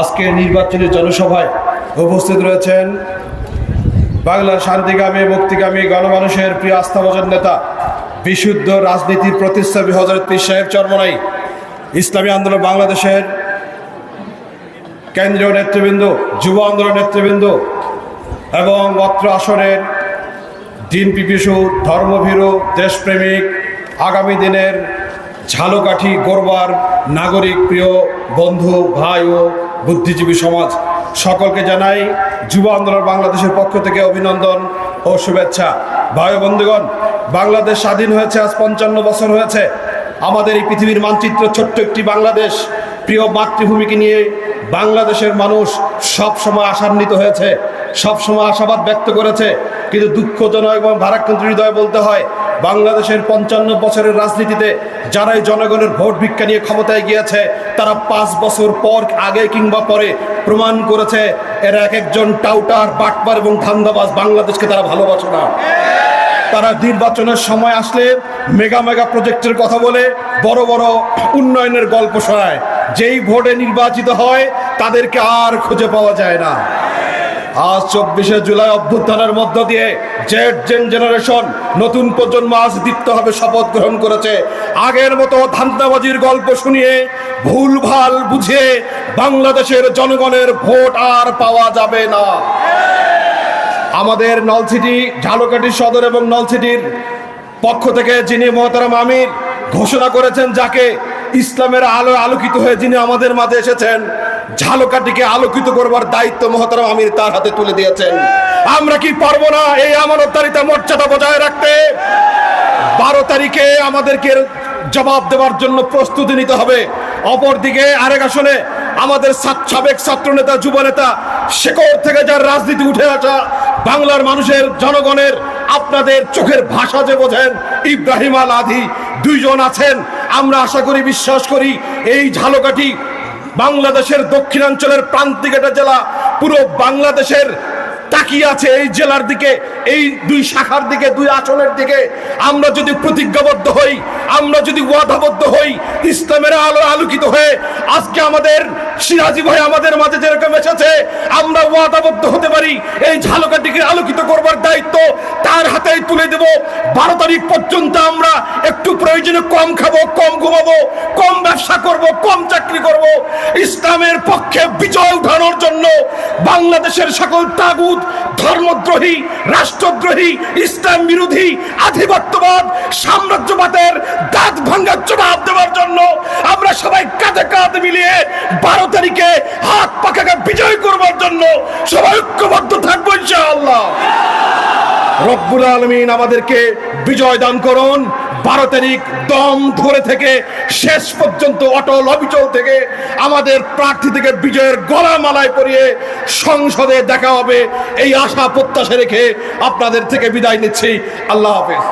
আজকে নির্বাচনী জনসভায় উপস্থিত রয়েছেন বাংলার শান্তিগামী মুক্তিকামী গণমানুষের প্রিয় আস্থাভাজন নেতা, বিশুদ্ধ রাজনীতির প্রতিষ্ঠাপী হজরত পীর সাহেব চরমনাই, ইসলামী আন্দোলন বাংলাদেশের কেন্দ্রীয় নেতৃবৃন্দ, যুব আন্দোলন নেতৃবৃন্দ এবং অত্র আসনের দিন পিপিসু ধর্মভীরু, দেশপ্রেমিক, আগামী দিনের ঝালকাঠি গড়বার নাগরিক প্রিয় বন্ধু, ভাই ও বুদ্ধিজীবী সমাজ, সকলকে জানাই যুব আন্দোলন বাংলাদেশের পক্ষ থেকে অভিনন্দন ও শুভেচ্ছা। ভাই বন্ধুগণ, বাংলাদেশ স্বাধীন হয়েছে, আজ পঞ্চান্ন বছর হয়েছে। আমাদের এই পৃথিবীর মানচিত্র ছোট্ট একটি বাংলাদেশ। প্রিয় মাতৃভূমিকে নিয়ে বাংলাদেশের মানুষ সব সময় আশান্বিত হয়েছে সব সময় আশাবাদ ব্যক্ত করেছে। কিন্তু দুঃখজনক এবং ভারাক্রান্ত হৃদয় বলতে হয় বাংলাদেশের পঞ্চান্ন বছরের রাজনীতিতে যারাই জনগণের ভোট ভিক্ষা নিয়ে ক্ষমতায় গিয়েছে, তারা পাঁচ বছর পর আগে কিংবা পরে প্রমাণ করেছে, এরা এক একজন টাউটার, বাটপার এবং ধান্দাবাজ। বাংলাদেশকে তারা ভালোবাসে না। তারা নির্বাচনের সময় আসলে মেগা মেগা প্রজেক্টের কথা বলে, বড় বড় উন্নয়নের গল্প শোনায়। যেই ভোটে নির্বাচিত হয়, তাদেরকে আর খুঁজে পাওয়া যায় না। আজ চব্বিশে জুলাই অভ্যুত্থানের মধ্য দিয়ে জেড জেন জেনারেশন নতুন প্রজন্ম আজ দীপ্তভাবে শপথ গ্রহণ করেছে। আগের মতো ধান্দাবাজির গল্প শুনিয়ে ভুল ভালো বুঝিয়ে বাংলাদেশের জনগণের ভোট আর পাওয়া যাবে না। আমাদের নলসিটি ঝালকাঠি সদর এবং নলসিটির পক্ষ থেকে যিনি মহতারাম আমির ঘোষণা করেছেন, যাকে ইসলামের আলো আলোকিত হয়ে যিনি আমাদের মাঝে এসেছেন ঝালকাঠিকে আলোকিত করবার দায়িত্ব মহতারাম আমির তার হাতে তুলে দিয়েছেন। আমরা কি পারব না এই আমানতদারিতা মর্যাদা বজায় রাখতে? বারো তারিখে আমাদেরকে জবাব দেওয়ার জন্য প্রস্তুতি নিতে হবে। অপরদিকে আরেক আসনে আমাদের সাবেক ছাত্রনেতা, যুবনেতা শেকড় থেকে যার রাজনীতি উঠে আসা, বাংলার মানুষের জনগণের আপনাদের চোখের ভাষা যে বোঝেন, ইব্রাহিম আল আধি দুইজন আছেন। আমরা আশা করি, বিশ্বাস করি, এই ঝালকাঠি বাংলাদেশের দক্ষিণাঞ্চলের প্রান্তিক একটা জেলা, পুরো বাংলাদেশের তাকিয়ে আছে এই জেলার দিকে, এই দুই শাখার দিকে, দুই আসনের দিকে। আমরা যদি প্রতিজ্ঞাবদ্ধ হই, আমরা যদি ওয়াদাবদ্ধ হই, ইসলামের আলো আলোকিত হয়ে, আজকে আমাদের সিরাজি ভাই আমাদের মাঝে যেরকম এসেছে, আমরা ওয়াদাবদ্ধ হতে পারি, এই ঝালকাটিকে আলোকিত করবার দায়িত্ব তার তুলে দেব, বারো তারিখ পর্যন্ত আমরা একটু প্রয়োজনে কম খাব, কম ঘুমাবো, কম ব্যবসা করব, কম চাকরি করব। ইসলামের পক্ষে বিজয় উঠানোর জন্য বাংলাদেশের সকল তাগুদ ধর্মদ্রোহী, রাষ্ট্রদ্রোহী, ইসলাম বিরোধী, আধিপত্যবাদ, সাম্রাজ্যবাদের দাঁত ভাঙ্গার জবাব দেওয়ার জন্য আমরা সবাই কাঁধে কাঁধ মিলিয়ে বারো তারিখে হাত পাখাকে বিজয় করবার জন্য সবাই রব্বুল আলমিন আমাদেরকে বিজয় দান করুন। বারো তারিখ দম ধরে থেকে শেষ পর্যন্ত অটল অবিচল থেকে আমাদের প্রার্থী থেকে বিজয়ের গলা মালায় পরিয়ে সংসদে দেখা হবে। এই আশা প্রত্যাশা রেখে আপনাদের থেকে বিদায় নিচ্ছি। আল্লাহ হাফেজ।